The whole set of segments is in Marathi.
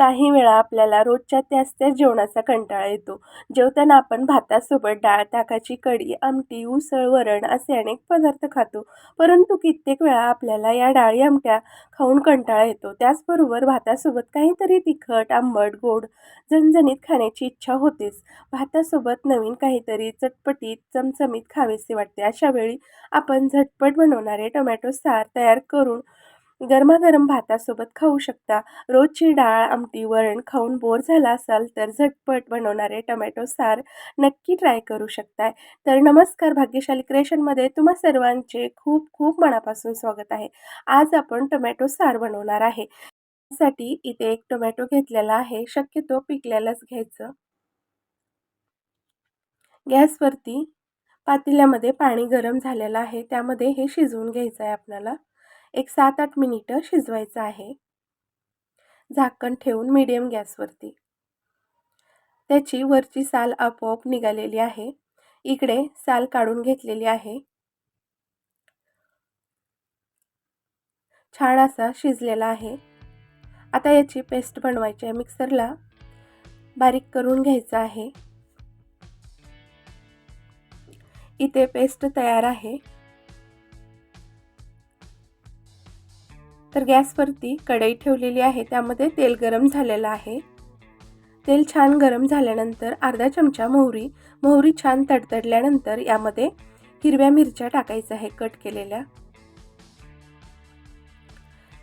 काही वेळा आपल्याला रोजच्या त्याच त्याच जेवणाचा कंटाळा येतो. जेवताना आपण भातासोबत डाळ ताकाची कढी आमटी उसळ वरण असे अनेक पदार्थ खातो. परंतु कित्येक वेळा आपल्याला या डाळी आमट्या खाऊन कंटाळा येतो. त्याचबरोबर भातासोबत काहीतरी तिखट आंबट गोड झणझणीत खाण्याची इच्छा होतेच. भातासोबत नवीन काहीतरी चटपटीत चमचमीत खावेसे वाटते. अशा वेळी आपण झटपट बनवणारे टोमॅटो सार तयार करून गरमागरम भातासोबत खाऊ शकता. रोजची डाळ आमटी वरण खाऊन बोर झाला असाल तर झटपट बनवणारे टमॅटो सार नक्की ट्राय करू शकताय. तर नमस्कार भाग्यशाली क्रिएशनमध्ये तुम्हा सर्वांचे खूप खूप मनापासून स्वागत आहे. आज आपण टोमॅटो सार बनवणार आहे. साठी इथे एक टोमॅटो घेतलेला आहे. शक्यतो पिकल्यालाच घ्यायचं. गॅसवरती पातेल्यामध्ये पाणी गरम झालेलं आहे. त्यामध्ये हे शिजवून घ्यायचं आहे आपल्याला. एक सात आठ मिनिटं शिजवायचं आहे. झाकण ठेवून मीडियम गॅसवरती त्याची वरची साल आपोआप निघालेली आहे. इकडे साल काढून घेतलेली आहे. छान असा शिजलेला आहे. आता याची पेस्ट बनवायची आहे मिक्सरला बारीक करून घ्यायचं आहे. इथे पेस्ट तयार आहे. तर गॅसवरती कढई ठेवलेली आहे त्यामध्ये तेल गरम झालेलं आहे. तेल छान गरम झाल्यानंतर अर्धा चमचा मोहरी मोहरी छान तडतडल्यानंतर यामध्ये हिरव्या मिरच्या टाकायच्या आहे कट केलेल्या.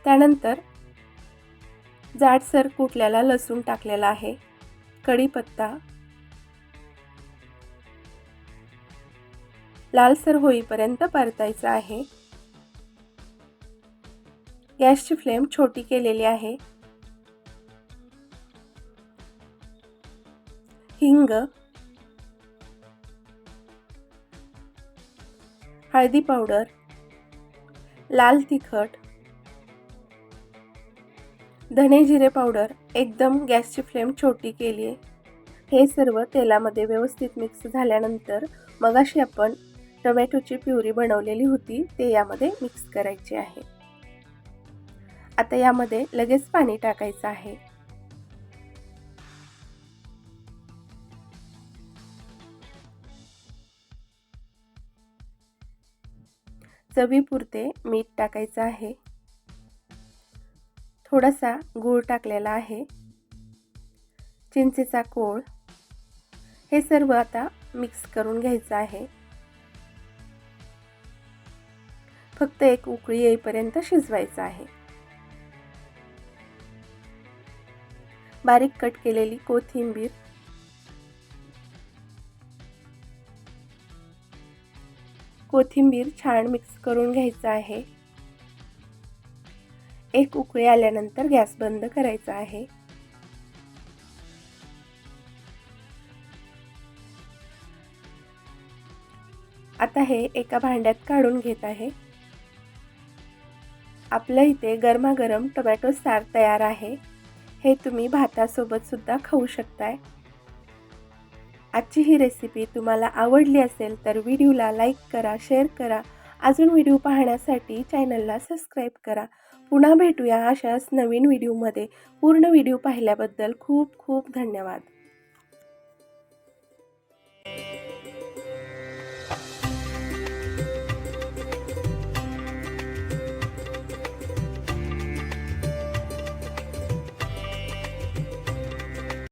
त्यानंतर जाडसर कुटल्याला लसूण टाकलेला आहे कढीपत्ता. लालसर होईपर्यंत परतायचं आहे. गॅसची फ्लेम छोटी केलेली आहे. हिंग हळदी पावडर लाल तिखट धने जिरे पावडर एकदम गॅसची फ्लेम छोटी केली आहे. हे सर्व तेलामध्ये व्यवस्थित मिक्स झाल्यानंतर मगाशी आपण टोमॅटोची प्युरी बनवलेली होती ते यामध्ये मिक्स करायची आहे. आता यामध्ये लगेच पाणी टाकायचं आहे. चवीपुरते मीठ टाकायचं आहे. थोडासा गूळ टाकलेला आहे. चिंचेचा कोळ. हे सर्व आता मिक्स करून घ्यायचं आहे. फक्त एक उकळी येईपर्यंत शिजवायचं आहे. बारीक कट केलेली कोथिंबीर. कोथिंबीर छान मिक्स करून घ्यायचं आहे. एक उकळी आल्यानंतर गॅस बंद करायचा आहे. आता हे एका भांड्यात काढून घेत आहे. आपल्या इथे गरमागरम टोमॅटो सार तयार आहे. हे तुम्ही भातासोबत सुद्धा खाऊ शकताय. आजची ही रेसिपी तुम्हाला आवडली असेल तर व्हिडिओला लाईक करा शेअर करा. अजून व्हिडिओ पाहण्यासाठी चॅनलला सबस्क्राईब करा. पुन्हा भेटूया अशाच नवीन व्हिडिओमध्ये पूर्ण व्हिडिओ पाहिल्याबद्दल खूप खूप धन्यवाद.